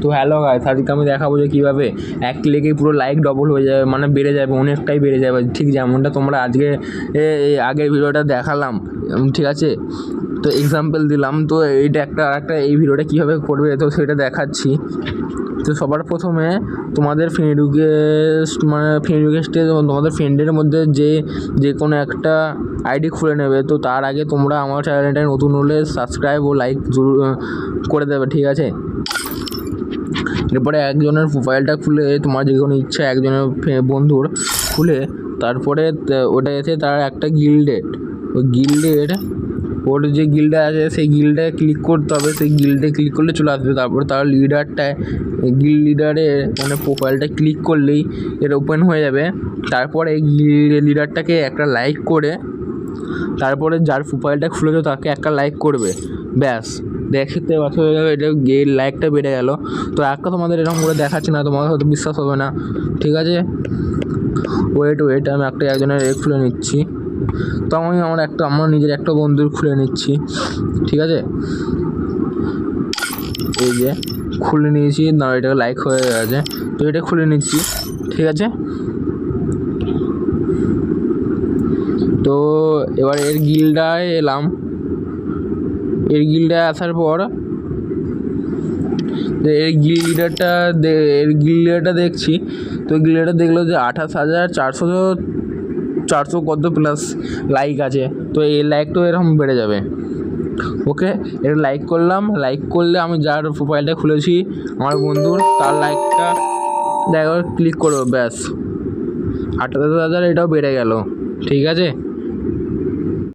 তো hello guys আজকে আমি দেখাবো যে কীভাবে এক ক্লিকেই পুরো লাইক ডবল হয়ে যাবে মানে বেড়ে যাবে অনেকটাই বেড়ে যাবে ঠিক যেমনটা তোমরা আজকে এই আগের ভিডিওটা দেখালাম ঠিক আছে? তো এক্সাম্পল দিলাম, তো এইটা একটা আর একটা এই ভিডিওটা কীভাবে করবে, তো সেটা দেখাচ্ছি। তো সবার প্রথমে তোমাদের ফ্রেন্ড রিকোয়েস্ট মানে ফ্রেন্ড রিকোয়েস্টে তোমাদের ফ্রেন্ডের মধ্যে যে যে কোনো একটা আইডি খুলে নেবে, তো তার আগে তোমরা আমার চ্যানেলটায় নতুন হলে সাবস্ক্রাইব ও লাইক করে দেবে, ঠিক আছে? এরপরে একজনের প্রোফাইলটা খুলে তোমার যে কোনো ইচ্ছা একজনের বন্ধুর খুলে তারপরে ওটা এসে তার একটা গিল্ডের ওই গিল্ডের ওর যে গিল্ডে আছে সেই গিল্ডে ক্লিক করতে হবে। সেই গিল্ডে ক্লিক করলে চলে আসবে। তারপর তার লিডারটায় গিল্ড লিডারে মানে প্রোফাইলটা ক্লিক করলেই এর ওপেন হয়ে যাবে। তারপরে গিল্ড লিডারটাকে একটা লাইক করে, তারপরে যার প্রোফাইলটা খুলেছো তাকে একটা লাইক করবে। ব্যাস। দেখতে পাচ্ছ এটা গে লাইকটা বেড়ে গেল। তো একটা তোমাদের এরকম করে দেখাচ্ছি না, তোমাদের হয়তো বিশ্বাস হবে না। ঠিক আছে? ওয়েট ওয়েট আমি একটা একজনের এ খুলে নিচ্ছি। তো আমি আমার একটা, আমার নিজের একটা বন্ধুর খুলে নিচ্ছি। ঠিক আছে? এই যে, খুলে নিয়েছি না এটা লাইক হয়ে গেছে। তো এটা খুলে নিচ্ছি। ঠিক আছে? তো এবার এর গিল্ডায় এলাম। এর গিল্ডায় আসার পর এর গিল এর গিল দেখছি, তো গিল দেখল যে আঠাশ হাজার চারশো চারশো কত প্লাস লাইক আছে। তো এই লাইকটাও এরকম বেড়ে যাবে। ওকে এটা লাইক করলাম। লাইক করলে আমি যার প্রোফাইলটা খুলেছি, আমার বন্ধুর, তার লাইকটা দেখো ক্লিক করব ব্যাস। আঠাশ হাজার এটাও বেড়ে গেল। ঠিক আছে?